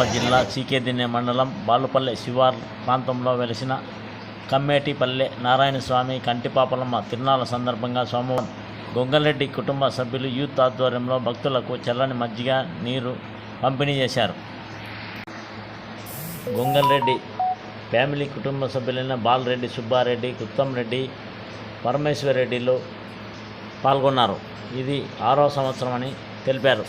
కడప జిల్లా చీకేదిన్నె మండలం బాలుపల్లె శివార్ ప్రాంతంలో వెలిసిన కమ్మేటిపల్లె నారాయణస్వామి కంటిపాపలమ్మ తిరునాళ్ళ సందర్భంగా సోమవారం గొంగలరెడ్డి కుటుంబ సభ్యులు యూత్ ఆధ్వర్యంలో భక్తులకు చల్లని మజ్జిగ నీరు పంపిణీ చేశారు. గొంగలరెడ్డి ఫ్యామిలీ కుటుంబ సభ్యులైన బాలరెడ్డి సుబ్బారెడ్డి రెడ్డి పరమేశ్వర్ రెడ్డిలు పాల్గొన్నారు. ఇది ఆరో సంవత్సరం అని తెలిపారు.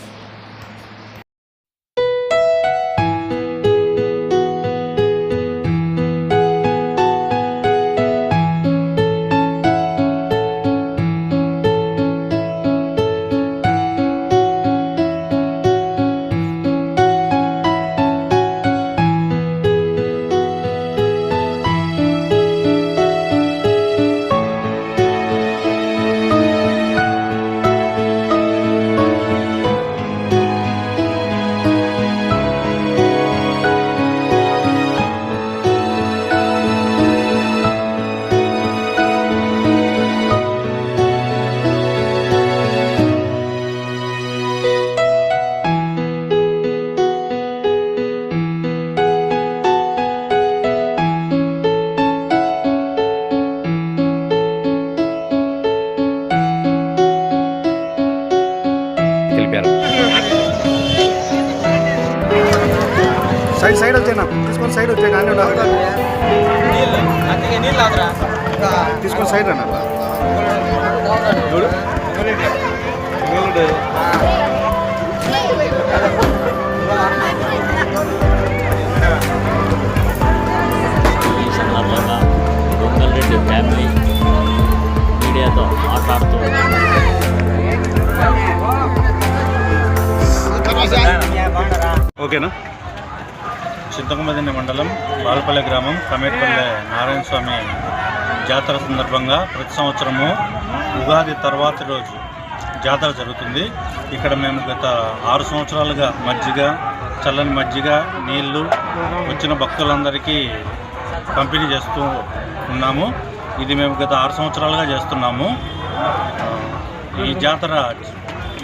సైడ్ సైడ్ వచ్చేనా తీసుకొని సైడ్ వచ్చే కానీ తీసుకొని సైడ్ అన్న గొంగల్రెడ్డి ఫ్యామిలీ మీడియాతో మాట్లాడుతూ ఓకేనా? చింతకమదిని మండలం బాలపల్లె గ్రామం కమేటపల్లె నారాయణ స్వామి జాతర సందర్భంగా ప్రతి సంవత్సరము ఉగాది తర్వాత రోజు జాతర జరుగుతుంది. ఇక్కడ మేము గత ఆరు సంవత్సరాలుగా మజ్జిగ చల్లని మజ్జిగ నీళ్ళు వచ్చిన భక్తులందరికీ పంపిణీ చేస్తూ ఉన్నాము. ఇది మేము గత ఆరు సంవత్సరాలుగా చేస్తున్నాము. ఈ జాతర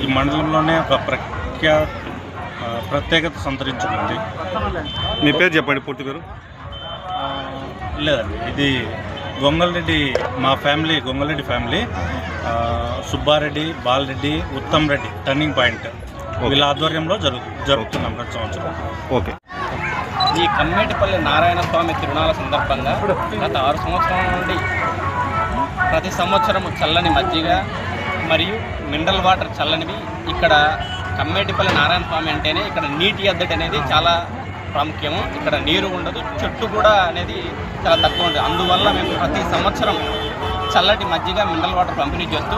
ఈ మండలంలోనే ఒక ప్రఖ్యా ప్రత్యేకత సంతరించుకుంది. మీ పేరు చెప్పండి పూర్తి పేరు. లేదండి ఇది గొంగల్రెడ్డి మా family Gongalreddy family. Subbareddy Balareddy Uttam Reddy turning point. వీళ్ళ ఆధ్వర్యంలో జరుగు జరుపుతున్నాం ప్రతి సంవత్సరం. ఓకే. ఈ కమ్మేటిపల్లి నారాయణ స్వామి తిరునాళ్ళ సందర్భంగా గత ఆరు సంవత్సరాల నుండి ప్రతి సంవత్సరం చల్లని మజ్జిగ మరియు మినరల్ వాటర్ చల్లనివి ఇక్కడ కమ్మేటిపల్లి నారాయణ స్వామి అంటేనే ఇక్కడ నీటి ఎద్దడి అనేది చాలా ప్రాముఖ్యము. ఇక్కడ నీరు ఉండదు చెట్టు కూడా అనేది చాలా తక్కువ ఉంటుంది అందువల్ల మేము ప్రతి సంవత్సరం చల్లటి మజ్జిగ మినరల్ వాటర్ పంపిణీ చేస్తూ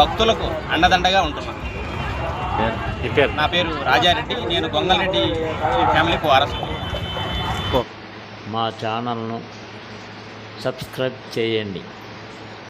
భక్తులకు అండదండగా ఉంటున్నాం. మీ పేరు? నా పేరు రాజారెడ్డి నేను గొంగలరెడ్డి ఫ్యామిలీకి వారసు మా ఛానల్ను సబ్స్క్రైబ్ చేయండి.